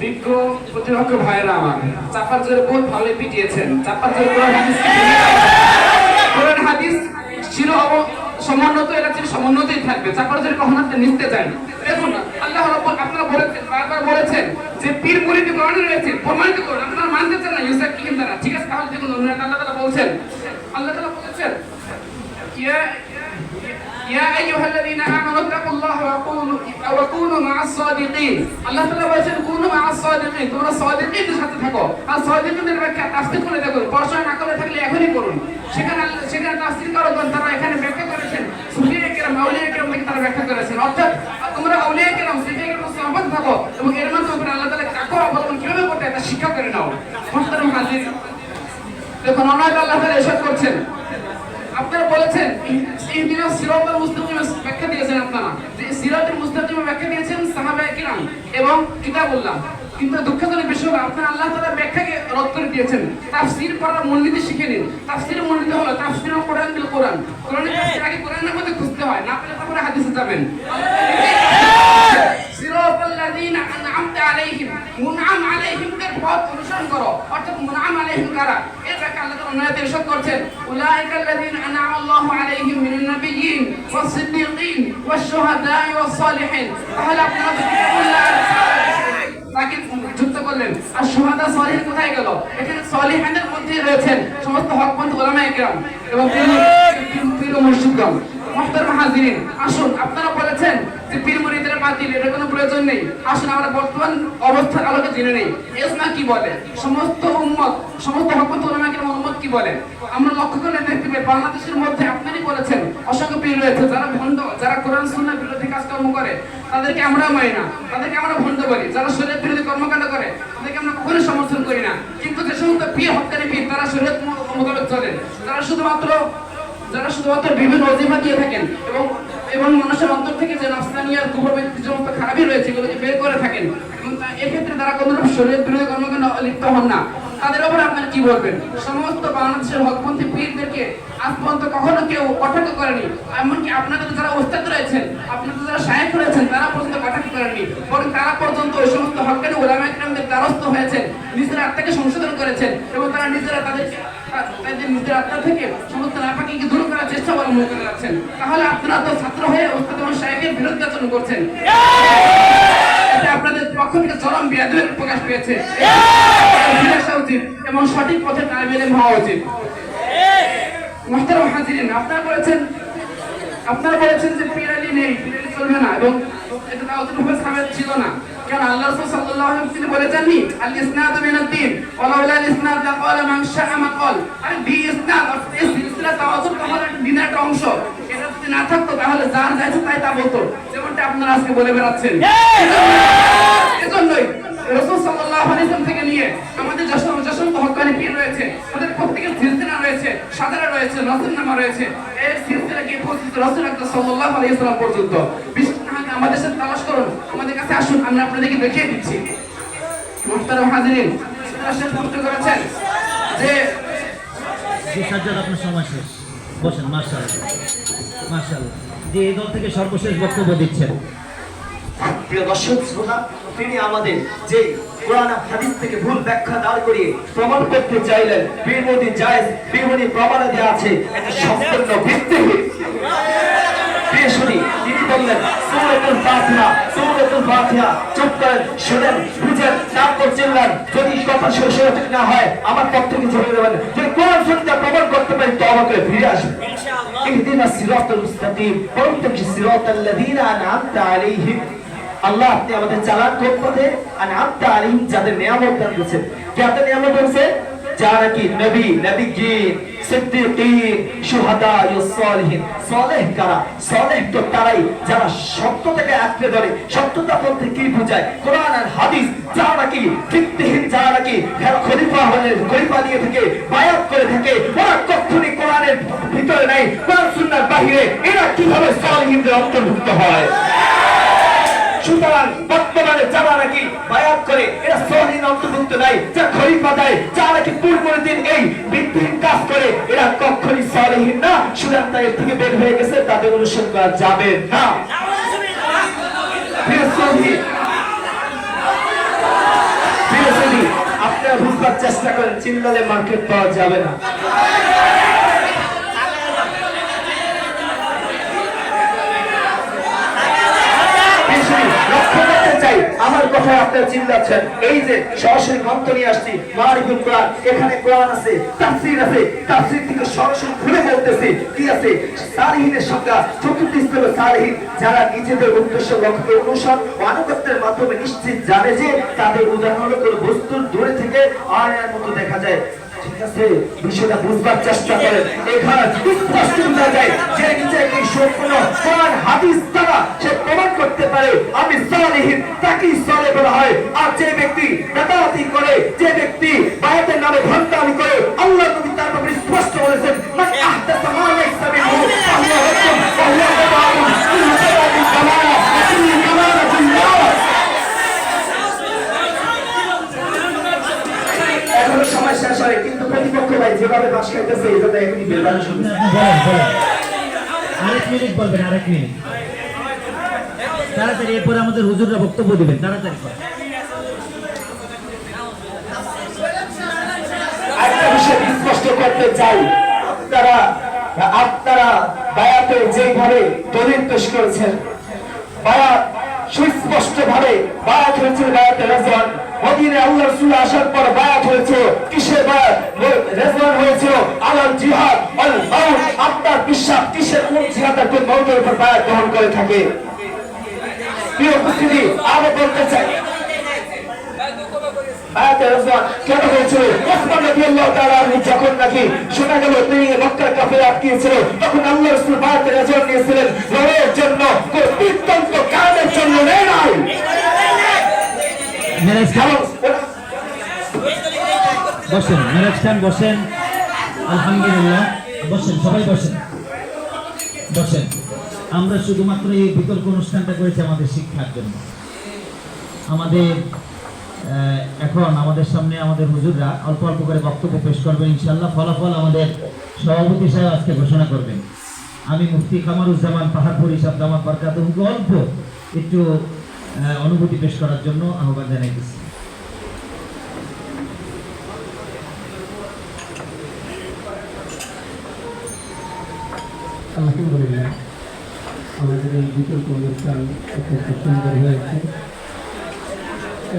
বিজ্ঞ প্রতিপক্ষ ভাইরা আমার চাপার জোরে বহুত ভালো পিটিয়েছেন চাপার জোরে কোরআন হাদিস চির সমুন্নত এটা চির সমুন্নতই থাকবে। চাপার জোরে কখনো আপনি নিতে চান দেখুন, আল্লাহ রব্বুল আপনারা বলেছেন, বারবার বলেছেন যে পীর মুরিদ কোরআনে রয়েছে, প্রমাণিত করুন। আপনারা মানতে চান না ইউসা কি না ঠিক আছে, তাহলে দেখুন অনুরাগ আল্লাহ তালা বলছেন। আল্লাহ তালা বলেছেন, ইয়া ইয়া আইয়ুহাল্লাযীনা আমানু তাকুল্লাহ ওয়া কুলু কুনু মা সাদিকিন। আল্লাহ তাআলা বলেছেন, কুনু মা সাদিকিন, তোমরা সাদিকিনদের সাথে থাকো। আর সাদিকিনদের ব্যাখ্যা তাফসীর করে দেখো পড়াশোনা না করে থাকলে এখনি করুন সেখানে সেখানে তাফসীর করো তারা এখানে ব্যাখ্যা করেছেন, সুফিয়া কেরাম, আউলিয়া কেরাম থেকে তারা ব্যাখ্যা করেছেন। অর্থাৎ তোমরা আউলিয়া কেরাম, সুফিয়া কেরাম সম্পর্ক থাকো এবং এর মধ্যে মাধ্যমে আল্লাহ তাআলা কাকো অবলম্বন কীভাবে করতে তা শিক্ষা করে নাও। মুহতারাম হাজির। দেখুন অনায় আল্লাহ তাআলা এসব করছেন। আপনারা বলেছেন, এই ইহদিনাস সিরাতুল মুস্তাকিমের ব্যাখ্যা দিয়েছেন আপনারা। যে সিরাতুল মুস্তাকিম ব্যাখ্যা দিয়েছেন সাহাবায়ে কিরাম এবং কিতাবুল্লাহ। কিন্তু দুঃখজনক বিষয় হলো আপনারা আল্লাহ তাআলার ব্যাখ্যাকে রদ করে দিয়েছেন। তাফসীর পড়ার মূলনীতি শিখে নিন। তাফসীরের মূলনীতি হলো তাফসীর কোরআন বিল কোরআন। কোরআনের তাফসীর আগে কোরআনের মধ্যে খুঁজতে হয় না পেলে তারপরে হাদিসে যাবেন। সিরাতাল লাযীনা আন'আমতা আলাইহিম। মুনআম আলাইহিম দের পথ অনুসরণ করো। অর্থাৎ মুনআম আলাইহিম কারা? সালিহিন তাকে যুক্ত করলেন। আর সুহাদা সলিহ কোথায় গেল? এখানে সলিহানের মধ্যে রয়েছেন সমস্ত হকপন্থ ওলামায়ে আসুন, আপনারা বলেছেন যে পীর মুরিদের বাতিল এর কোনো প্রয়োজন নেই। আসুন আমরা বর্তমান অবস্থার আলোকে জেনে নেই। ইসমা কি বলে? সমস্ত উম্মত, সমস্ত হকপন্থ ওলামায়ে কেরাম উম্মত কি বলে? আমরা লক্ষ্য করে দেখতে পাই, বাংলাদেশের মধ্যে আপনারই বলেছেন, অসংখ্য পীর রয়েছে, যারা ভণ্ড, যারা কোরআন, সুন্নাহ বিরোধী কাজকর্ম করে, তাদেরকে আমরা মানি না। তাদেরকে আমরা ভণ্ড বলি। যারা শরীয়ত বিরোধী কর্মকাণ্ড করে, তাদেরকে আমরা কখনোই সমর্থন করি না। কিন্তু যে সমস্ত পীর হকানি পীর, তারা মো- মোতাবেক চলেন তারা শুধুমাত্র, যারা শুধুমাত্র বিভিন্ন অজিফা দিয়ে থাকেন এবং এবং মানুষের অন্তর থেকে যে নাফসানিয়া কুপ্রবৃত্তি যে সমস্ত খারাপই রয়েছে, এগুলোকে বের করে থাকেন। এবং এক্ষেত্রে তারা কোনো শরীয়ত বিরোধী কর্মকাণ্ড লিপ্ত হন না। তাদের ওপর আপনারা কি বলবেন? সমস্ত বাংলাদেশের হকপন্থী পীরদেরকে আজ পর্যন্ত কখনো কেউ কটাক্ষ করেনি। এমনকি আপনাদের যারা ওস্তাদ রয়েছেন আপনাদের যারা সাহেব রয়েছেন, তারা পর্যন্ত কটাক্ষ করেনি বরং তারা পর্যন্ত ওই সমস্ত হকানি ওলামা ইকরামদের দ্বারস্থ হয়েছেন, নিজেরা আত্মাকে সংশোধন করেছেন এবং তারা নিজেরা তাদেরকে তাদের নিজের আত্মা থেকে সমস্ত নাপাকিকে দূর করার চেষ্টা অবলম্বন করে যাচ্ছেন। তাহলে আপনারা তো ছাত্র হয়ে ওস্তাদ সাহেবের বিরুদ্ধে আচরণ করছেন। আপনাদের পক্ষ থেকে চরম বিয়াদের প্রকাশ পেয়েছে। উচিত এবং সঠিক পথে তালিম হওয়া উচিত। মোহতারাম হাজিরিন, আপনারা বলেছেন আপনারা বলেছেন যে পিরালি নেই পিরালি চলবে না এবং এটা দাওয়াতুল ছিল না। কারণ আল্লাহ রাসূল সাল্লাল্লাহু আলাইহি ওয়াসাল্লাম আল ইসনাদু মিনাদ ওয়ালাউলা আল ইসনাদ লাকালা মান শাআ মা ক্বাল। আরে বি ইসনাদ অর্থাৎ এই সিলসিলা তাওয়াতুল তাহলে একটা দিনের একটা অংশ। এটা যদি না থাকতো তাহলে যার যাইছে তাই তা বলতো। যেমনটা আপনারা আজকে বলে বেড়াচ্ছেন। এজন্যই রাসূল সাল্লাল্লাহু আলাইহি ওয়াসাল্লাম থেকে নিয়ে আমাদের হকানি পীর রয়েছে আমাদের প্রত্যেকের সিলসিলা রয়েছে সাদারা রয়েছে নসরনামা রয়েছে। এই সিলসিলা গিয়ে পৌঁছেছে রাসূল আকরাম সাল্লাল্লাহু আলাইহি ওয়াসাল্লাম পর্যন্ত। আমাদের সাথে তালাশ করুন। আমাদের কাছে আসুন আমরা আপনাদেরকে দেখিয়ে দিচ্ছি। মুহতারাম হাজিরিন প্রশ্ন করেছেন যে জি সাজ্জাদ আপনার সময় শেষ। বসেন মার্শাল মার্শাল যে এই দল থেকে সর্বশেষ বক্তব্য দিচ্ছেন। প্রিয় দর্শক শ্রোতা তিনি আমাদের যে কোরআন আর হাদিস থেকে ভুল ব্যাখ্যা দাঁড় করিয়ে প্রমাণ করতে চাইলেন জায়েজ প্রমাণাদি আছে এটা সম্পূর্ণ ভিত্তিহীন। শুনি তিনি বললেন সূরাতুল ফাতিহা সূরাতুল ফাতিহা চুপ করেন শুনেন বুঝেন তারপর চিল্লান যদি কথা শেষ ঠিক না হয় আমার পক্ষ থেকে চলে যাবেন যদি কোরআন শুনতে প্রমাণ করতে পারেন তো আমাকে ফিরে আসবেন اهدنا الصراط المستقيم وامتك الصراط الذين انعمت عليهم আল্লাহ আপনি আমাদের চালান কোন পথে আর আপনি আলিম যাদের নিয়ামত দান করেছেন কে আপনার নিয়ামত দিয়েছে যারা নাকি নবী নবীগীন সিদ্দিকিন শুহাদা ও সালিহিন সালেহ কারা সালেহ তো তারাই যারা সত্য থেকে আঁকড়ে ধরে সত্যতা বলতে কি বোঝায় কোরআন আর হাদিস যারা নাকি ভিত্তিহীন যারা নাকি খলিফা হলে খলিফা দিয়ে থেকে বায়াত করে থাকে ওরা কখনই কোরআনের ভিতরে নাই কোরআন সুন্নাহর বাহিরে এরা কীভাবে সালিহিনদের অন্তর্ভুক্ত হয় সুতরাং বর্তমানে যারা নাকি বায়াত করে, এরা সহিন অন্তর্ভুক্ত নাই যা খলিফা দেয় যা নাকি পূর্বের দিন এই বিদ্রোহী কাজ করে, এরা কখনই সহিহীন না। সুতরাং তাদের থেকে বের হয়ে গেছে, তাদের অনুসরণ করা যাবে না। আপনারা বুঝবার চেষ্টা করেন চিন্তালে মার্কেট পাওয়া যাবে না। কথায় আপনারা চিল্লাচ্ছেন। এই যে সরাসরি গ্রন্থ নিয়ে আসছি, মারিফুল কোরআন, এখানে কোরআন আছে, তাফসীর আছে, তাফসীর থেকে সরাসরি খুলে বলতেছি, কি আছে? সালিহিনের সংজ্ঞা, চতুর্থ স্তর সালিহিন যারা নিজেদের উদ্দেশ্য লক্ষ্যকে অনুসরণ ও আনুগত্যের মাধ্যমে নিশ্চিত জানে যে তাদের উদাহরণ হলো কোনো বস্তুর দূরে থেকে আয়নার মতো দেখা যায়। ঠিক আছে? বিষয়টা বুঝবার চেষ্টা করেন। এখানে স্পষ্ট বোঝা যায় যে নিজেকে সম্পূর্ণ কোরআন হাদিস দ্বারা সে প্রমাণ করতে পারে আমি সালিহীন তাকেই সালে বলা হয় মান শেষ হয় কিন্তু প্রতিপক্ষ ভাই যেভাবে বাস খাইতেছে জন্য এখনই বেলবান শুনছে আরেক মিনিট বলবেন, আরেক মিনিট। তাড়াতাড়ি, এরপরে আমাদের হুজুররা বক্তব্য দিবেন। তাড়াতাড়ি। একটা স্পষ্ট করতে চাই। আপনারা আপনারা বায়াতে যেভাবে দলিল পেশ করেছেন বায়াত সুস্পষ্ট ভাবে বায়াত হয়েছে বায়াতে রেজওয়ান মদিনে আল্লাহ আসার পর থাকে। প্রিয় উপস্থিতি আরও বলতে চাই। আয়াতে কেন হয়েছিল ওসমান রাদিয়াল্লাহু তাআলা যখন নাকি শোনা গেল তিনি মক্কার কাফের আটকিয়েছিল তখন আল্লাহ রাসূল আয়াতে রাজওয়ান নিয়েছিলেন লড়াইয়ের জন্য কোন অত্যন্ত কারণের জন্য নেই। নাই মেরাজ খান বসেন মেরাজ খান বসেন। আলহামদুলিল্লাহ বসেন সবাই বসেন। বসেন। আমরা শুধুমাত্র এই বিতর্ক অনুষ্ঠানটা করেছি আমাদের শিক্ষার জন্য। আমাদের এখন আমাদের সামনে আমাদের হুজুররা অল্প অল্প করে বক্তব্য পেশ করবেন ইনশাল্লাহ ফলাফল আমাদের সভাপতি সাহেব আজকে ঘোষণা করবেন। আমি মুফতি কামারুজ্জামান পাহাড়পুরি সাহেব আমার বরকাত অল্প একটু অনুভূতি পেশ করার জন্য আহ্বান জানাইতেছি আলহামদুলিল্লাহ। আমাদের এই বিতর্ক অনুষ্ঠান অত্যন্ত সুন্দর হয়েছে